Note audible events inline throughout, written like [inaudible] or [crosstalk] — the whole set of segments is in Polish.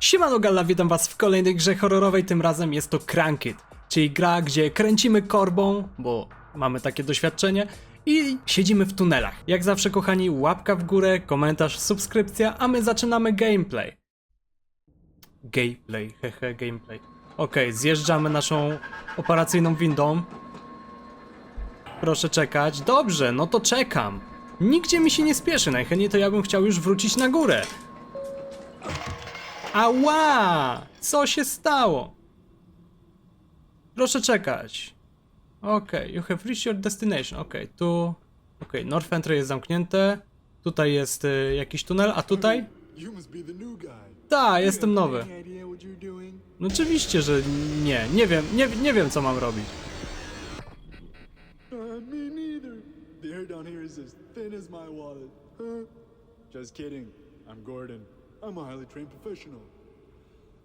Siemano Galla, witam was w kolejnej grze horrorowej, tym razem jest to Crankit, czyli gra, gdzie kręcimy korbą, bo mamy takie doświadczenie i siedzimy w tunelach. Jak zawsze kochani, łapka w górę, komentarz, subskrypcja, a my zaczynamy gameplay. Gameplay, hehe, gameplay. Okej, zjeżdżamy naszą operacyjną windą. Proszę czekać. Dobrze, no to czekam. Nigdzie mi się nie spieszy, najchętniej to ja bym chciał już wrócić na górę. Ała! Co się stało? Proszę czekać. Okej, you have reached your destination. Okej, tu... Okej, North Entry jest zamknięte. Tutaj jest y, jakiś tunel, a tutaj? You must be the new guy. Ta, jestem nowy. No oczywiście, że nie. Nie wiem, nie, nie wiem co mam robić. Uh? Just kidding. I'm Gordon. I'm a highly trained professional.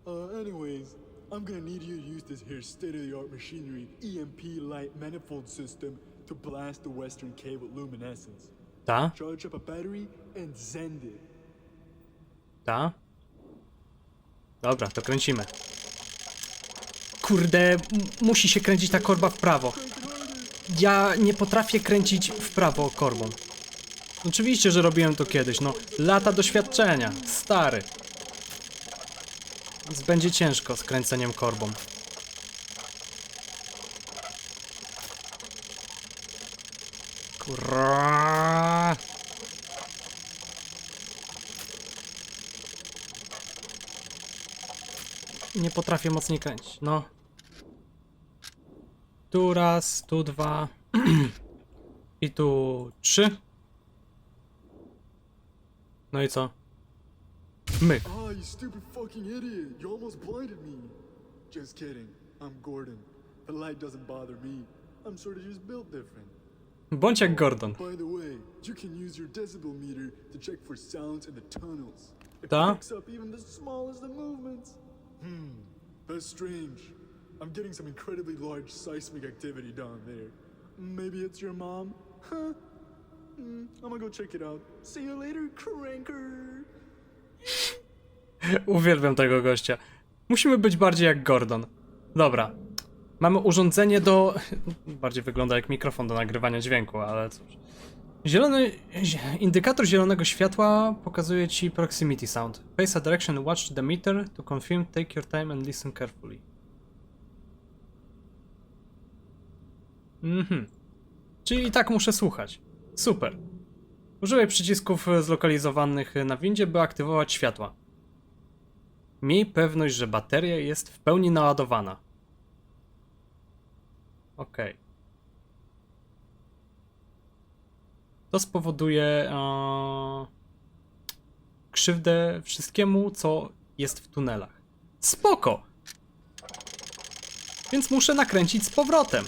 Uh, anyways, I'm gonna need you to use this here state-of-the-art machinery EMP light manifold system to blast the western cave with luminescence. Ta? Charge up a battery and send it. Ta? Dobra, to kręcimy. Kurde, musi się kręcić ta korba w prawo. Ja nie potrafię kręcić w prawo korbą. Oczywiście, że robiłem to kiedyś, no lata doświadczenia, stary. Więc będzie ciężko z kręceniem korbą. Kurwa. Nie potrafię mocniej kręcić, no. Tu raz, tu dwa. [clears throat] I tu trzy. No i co? Myk. Ah, you stupid fucking idiot. You almost blinded me. Just kidding. I'm Gordon. The light doesn't bother me. I'm sort of just built different. Bądź jak Gordon. By the way, you can use your decibel meter to check for sounds in the tunnels. It Ta? picks up even the smallest of movements. Hmm, that's strange. I'm getting some incredibly large seismic activity down there. Maybe it's your mom? Huh? Hmm, I'm gonna go check it out. See you later, cranker. [laughs] Uwielbiam tego gościa. Musimy być bardziej jak Gordon. Dobra. Mamy urządzenie do. [laughs] Bardziej wygląda jak mikrofon do nagrywania dźwięku, ale cóż. Zielony. zie- Indykator zielonego światła pokazuje ci proximity sound. Pace a direction, watch the meter to confirm, take your time and listen carefully. Mhm. Czyli i tak muszę słuchać. Super. Używaj przycisków zlokalizowanych na windzie, by aktywować światła. Miej pewność, że bateria jest w pełni naładowana. Okej. To spowoduje e, krzywdę wszystkiemu, co jest w tunelach. Spoko! Więc muszę nakręcić z powrotem.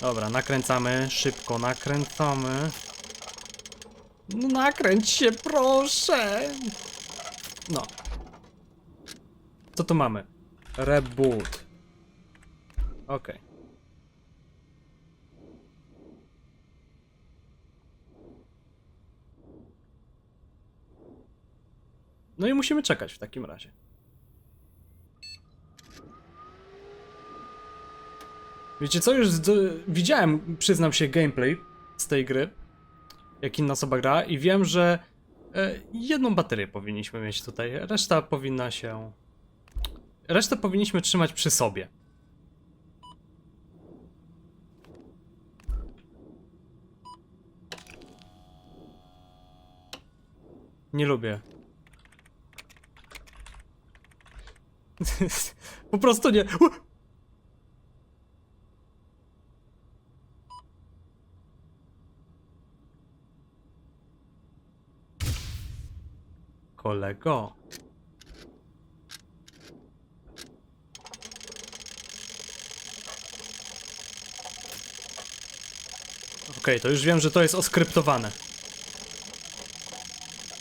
Dobra, nakręcamy, szybko nakręcamy. No nakręć się, proszę! No. Co tu mamy? Reboot. Okej. No i musimy czekać w takim razie. Wiecie co, już widziałem, przyznam się, gameplay z tej gry, jak inna osoba gra i wiem, że e, jedną baterię powinniśmy mieć tutaj, reszta powinna się... Resztę powinniśmy trzymać przy sobie. Nie lubię. [laughs] po prostu nie. Kolego. Okej, to już wiem, że to jest oskryptowane.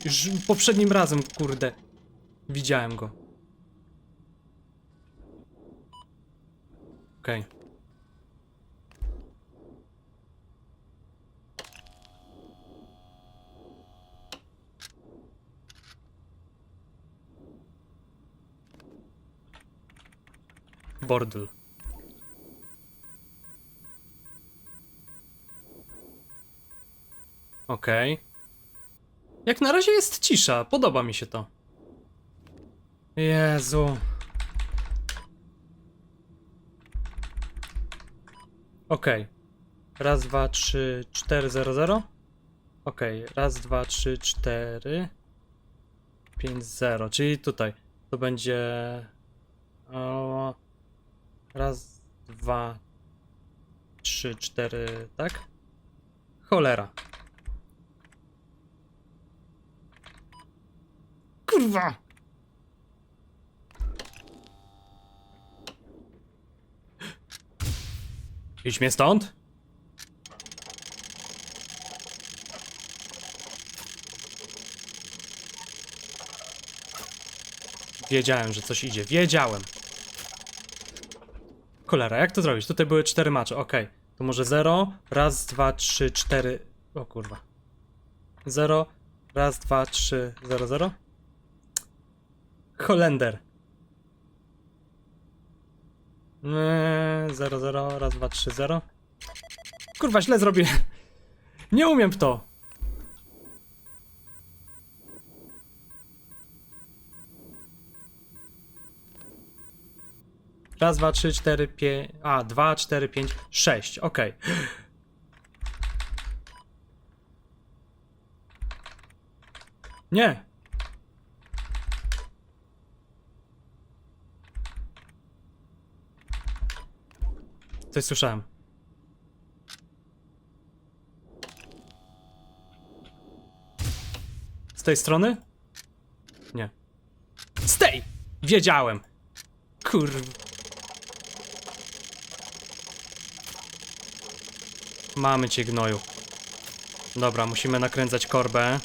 Już poprzednim razem, kurde. Widziałem go. Okej. Bordel. Okej. Jak na razie jest cisza, podoba mi się to. Jezu. Okej. Raz, dwa, trzy, cztery, zero, zero. Okej, raz, dwa, trzy, cztery, pięć, zero, czyli tutaj. To będzie... O, raz, dwa, trzy, cztery, tak? Cholera. Kurwa! Idź mnie stąd? Wiedziałem, że coś idzie. Wiedziałem. Cholera, jak to zrobić? Tutaj były cztery macze, okej. To może 0, raz, dwa, trzy, cztery. O kurwa. 0, raz, dwa, trzy, 0, 0. Holender. 0, 0, raz, dwa, trzy, 0. Kurwa, źle zrobię. Nie umiem w to. Raz, dwa, trzy, cztery, pięć. A, dwa, cztery, pięć, sześć. Okej. Nie. Coś słyszałem. Z tej strony? Nie. Z tej! Wiedziałem! Kurwa. Mamy cię, gnoju. Dobra, musimy nakręcać korbę.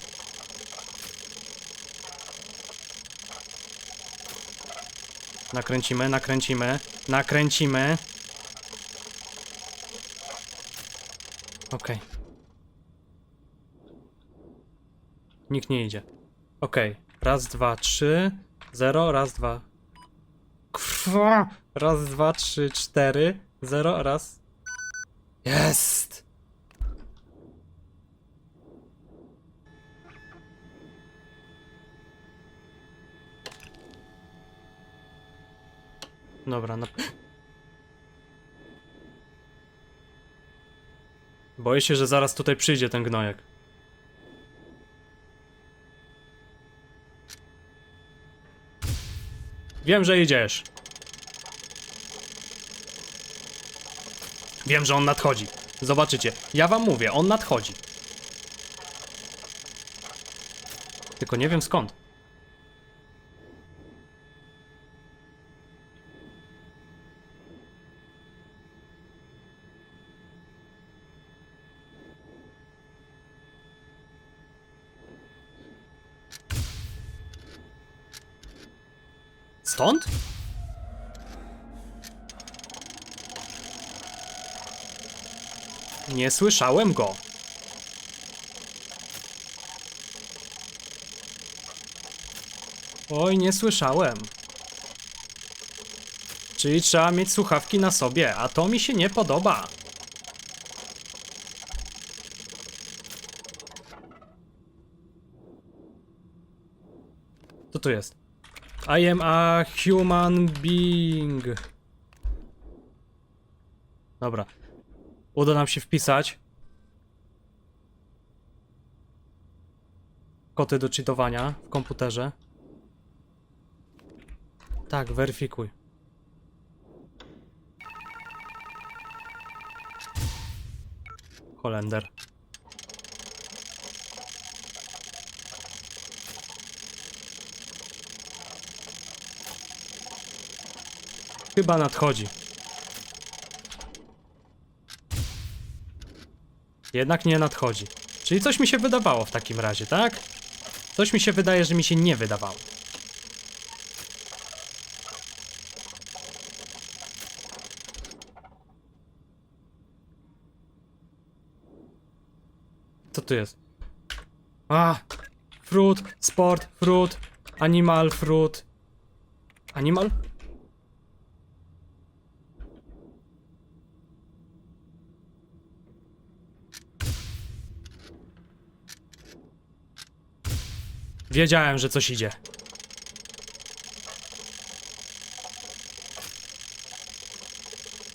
Nakręcimy, nakręcimy, nakręcimy. Okej. Nikt nie idzie. Okej. Raz, dwa, trzy. Zero, raz, dwa. Kurwa. Raz, dwa, trzy, cztery. Zero, raz. Jest! Dobra, no. Boję się, że zaraz tutaj przyjdzie ten gnojek. Wiem, że idziesz. Wiem, że on nadchodzi. Zobaczycie. Ja wam mówię, on nadchodzi. Tylko nie wiem skąd. Stąd? Nie słyszałem go. Oj, nie słyszałem. Czyli trzeba mieć słuchawki na sobie, a to mi się nie podoba. Co tu jest? I am a human being. Dobra. Uda nam się wpisać. Koty do cheatowania w komputerze. Tak, weryfikuj. Holender. Chyba nadchodzi. Jednak nie nadchodzi. Czyli coś mi się wydawało w takim razie, tak? Coś mi się wydaje, że mi się nie wydawało. Co tu jest? A! Fruit, sport, fruit, animal, fruit. Animal? Wiedziałem, że coś idzie.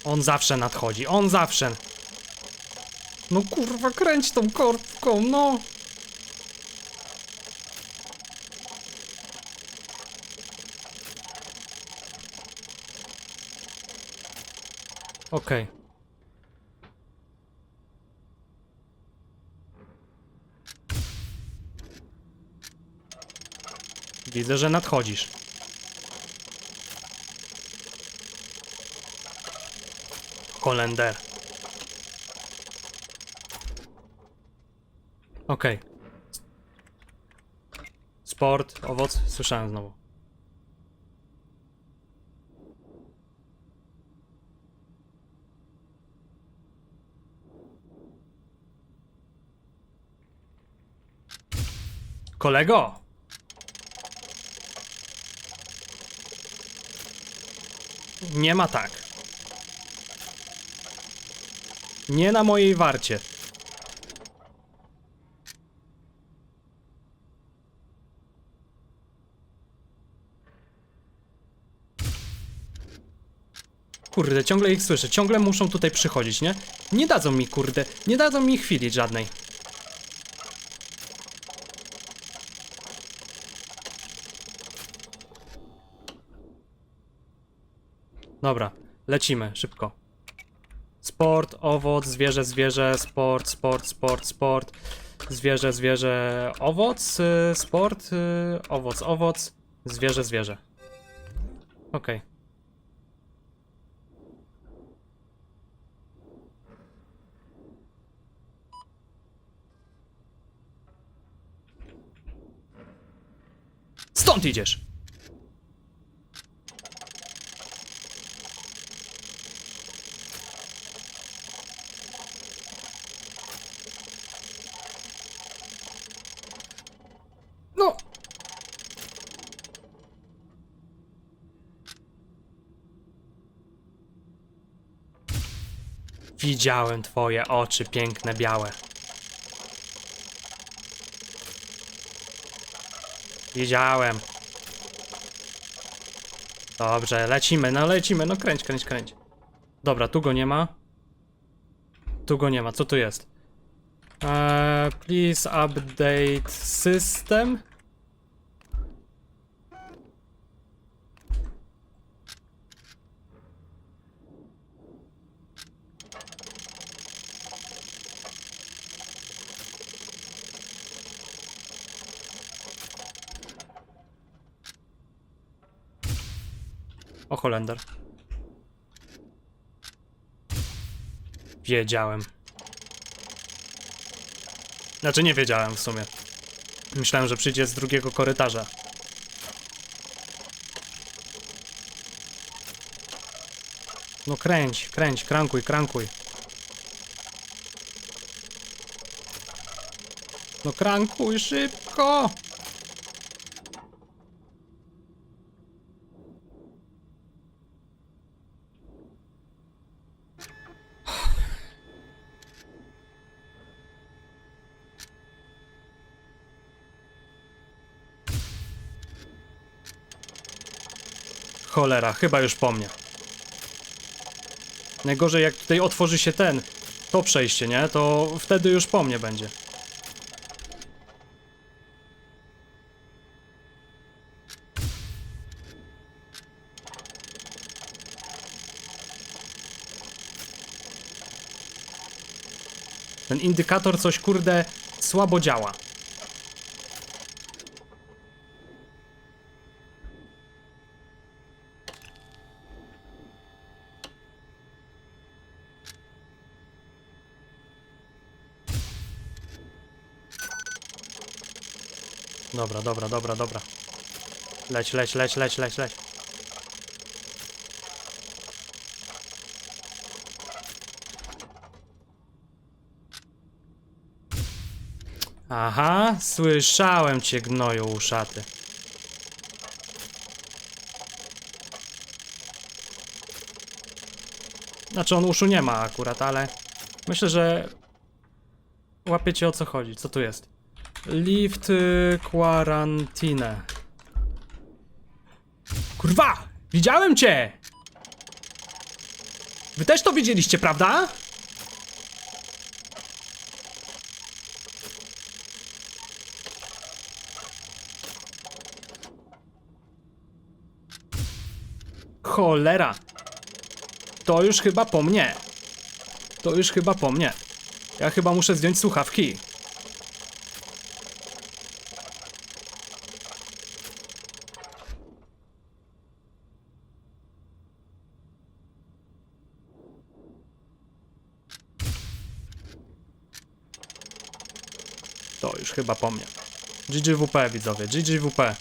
On zawsze nadchodzi, on zawsze. No kurwa, kręć tą korbką, no. Okej. Widzę, że nadchodzisz. Holender. Okej. Sport, owoc, słyszałem znowu. Kolego! Nie ma tak. Nie na mojej warcie. Kurde, ciągle ich słyszę, ciągle muszą tutaj przychodzić, nie? Nie dadzą mi, kurde, nie dadzą mi chwili żadnej. Dobra, lecimy, szybko. Sport, owoc, zwierzę, zwierzę, sport, sport, sport, sport. Zwierzę, zwierzę, owoc, y, sport, y, owoc, owoc, zwierzę, zwierzę. Okej. Stąd idziesz! Widziałem twoje oczy piękne, białe. Widziałem. Dobrze, lecimy, no lecimy, no kręć, kręć, kręć. Dobra, tu go nie ma. Tu go nie ma, co tu jest? Eee, please update system. O Holender. Wiedziałem. Znaczy nie wiedziałem w sumie. Myślałem, że przyjdzie z drugiego korytarza. No kręć, kręć, krankuj, krankuj. No krankuj szybko! Cholera, chyba już po mnie. Najgorzej jak tutaj otworzy się ten, to przejście, nie? To wtedy już po mnie będzie. Ten indykator coś kurde słabo działa. Dobra, dobra, dobra, dobra. Leć, leć, leć, leć, leć, leć. Aha, słyszałem cię, gnoju uszaty. Znaczy on uszu nie ma akurat, ale myślę, że łapiecie o co chodzi. Co tu jest? Lift y, quarantine. Kurwa! Widziałem cię! Wy też to widzieliście, prawda? Cholera! To już chyba po mnie. To już chyba po mnie. Ja chyba muszę zdjąć słuchawki. To już chyba po mnie. GGWP widzowie, GGWP.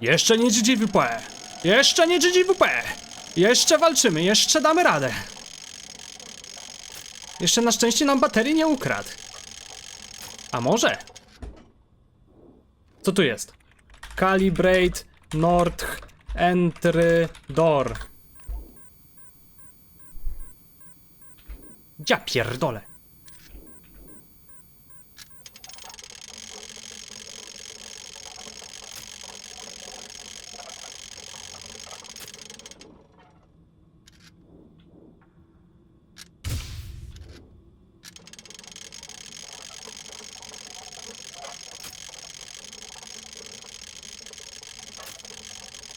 Jeszcze nie GGWP! Jeszcze nie GGWP! Jeszcze walczymy, jeszcze damy radę. Jeszcze na szczęście nam baterii nie ukradł. A może? Co tu jest? Calibrate Nord Entry Door. Ja pierdolę.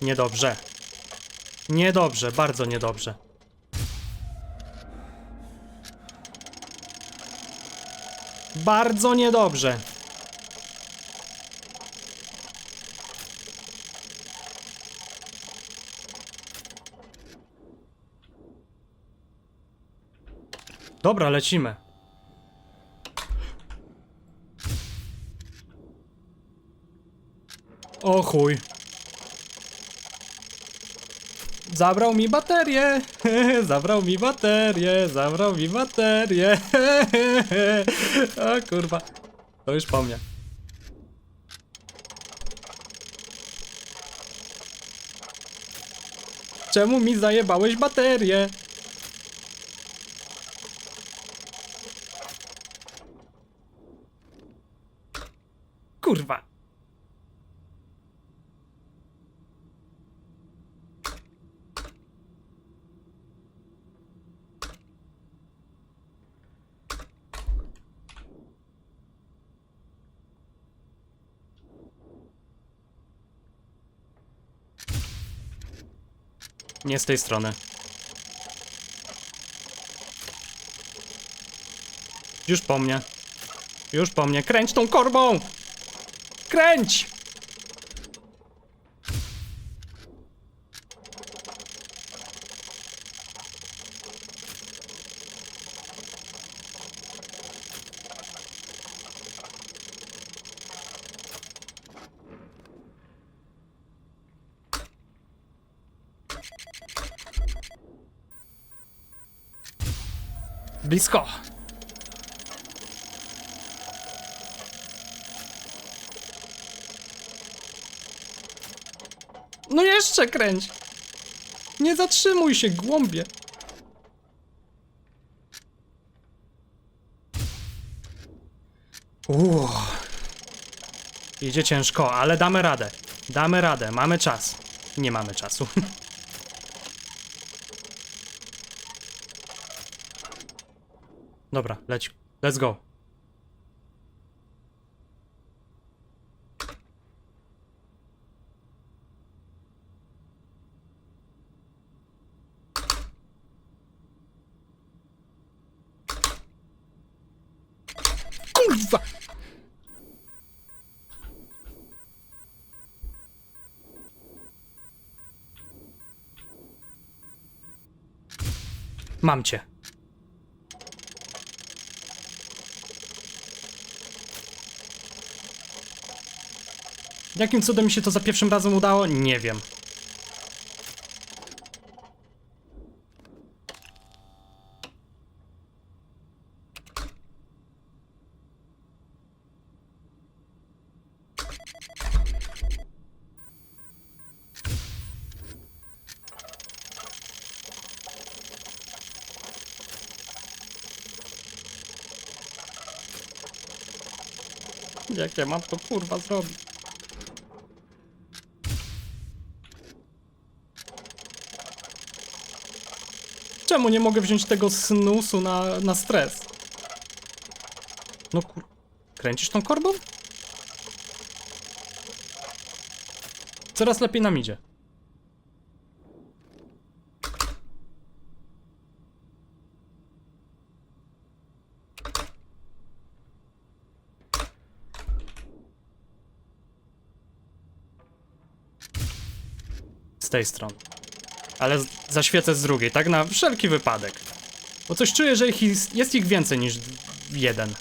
Niedobrze. Niedobrze, bardzo niedobrze. Bardzo niedobrze. Dobra, lecimy. O chuj. [laughs] Zabrał mi baterię, zabrał mi baterię, zabrał mi baterię. O kurwa, to już po mnie. Czemu mi zajebałeś baterię? Kurwa. Nie z tej strony. Już po mnie. Już po mnie. Kręć tą korbą! Kręć! Blisko. No jeszcze kręć. Nie zatrzymuj się, głąbie. Uuu. Idzie ciężko, ale damy radę. Damy radę, mamy czas. Nie mamy czasu. [laughs] Dobra, leć. Let's go. Kurwa! Mam cię. Jakim cudem mi się to za pierwszym razem udało? Nie wiem. Jak ja mam to kurwa zrobić? Czemu nie mogę wziąć tego snusu na, na stres? No kur... Kręcisz tą korbą? Coraz lepiej nam idzie. Z tej strony. Ale zaświecę z drugiej, tak? Na wszelki wypadek. Bo coś czuję, że ich jest, jest ich więcej niż jeden.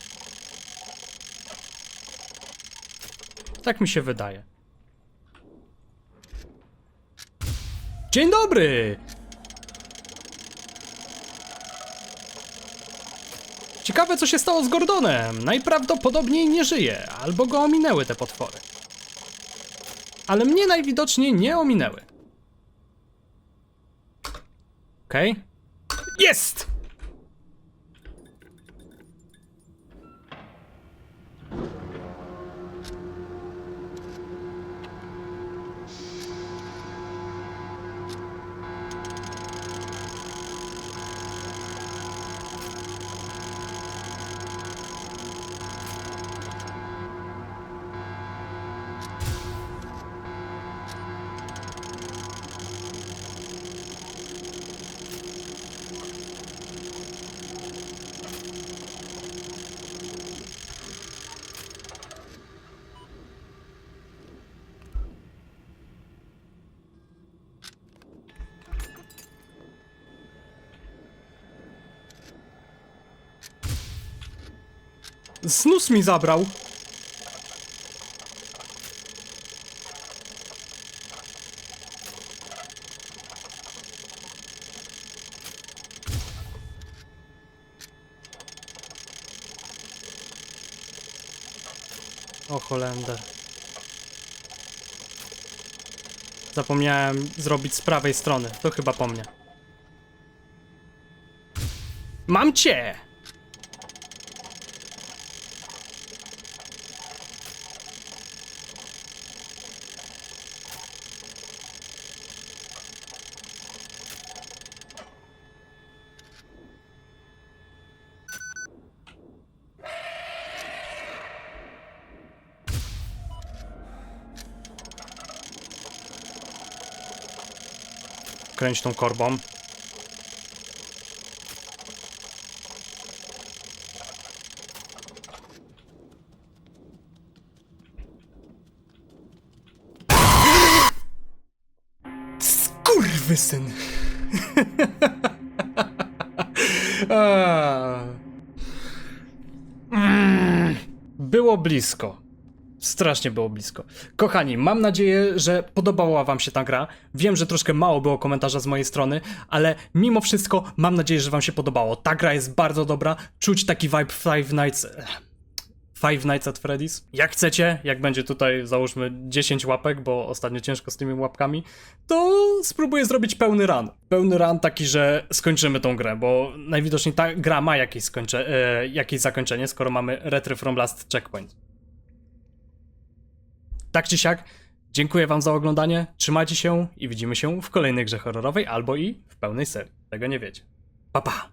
Tak mi się wydaje. Dzień dobry! Ciekawe, co się stało z Gordonem. Najprawdopodobniej nie żyje, albo go ominęły te potwory. Ale mnie najwidoczniej nie ominęły. Okej. Jest! Snus mi zabrał. O Holender. Zapomniałem zrobić z prawej strony. To chyba po mnie. Mam cię! Kręć tą korbą. Skurwysyn! [laughs] Mm, Było blisko. Strasznie było blisko. Kochani, mam nadzieję, że podobała Wam się ta gra. Wiem, że troszkę mało było komentarza z mojej strony, ale mimo wszystko mam nadzieję, że Wam się podobało. Ta gra jest bardzo dobra. Czuć taki vibe Five Nights. Five Nights at Freddy's. Jak chcecie, jak będzie tutaj załóżmy 10 łapek, bo ostatnio ciężko z tymi łapkami, to spróbuję zrobić pełny run. Pełny run taki, że skończymy tą grę, bo najwidoczniej ta gra ma jakieś, skończe, e, jakieś zakończenie, skoro mamy Retry from Last Checkpoint. Tak czy siak, dziękuję Wam za oglądanie, trzymajcie się i widzimy się w kolejnej grze horrorowej albo i w pełnej serii. Tego nie wiecie. Pa pa!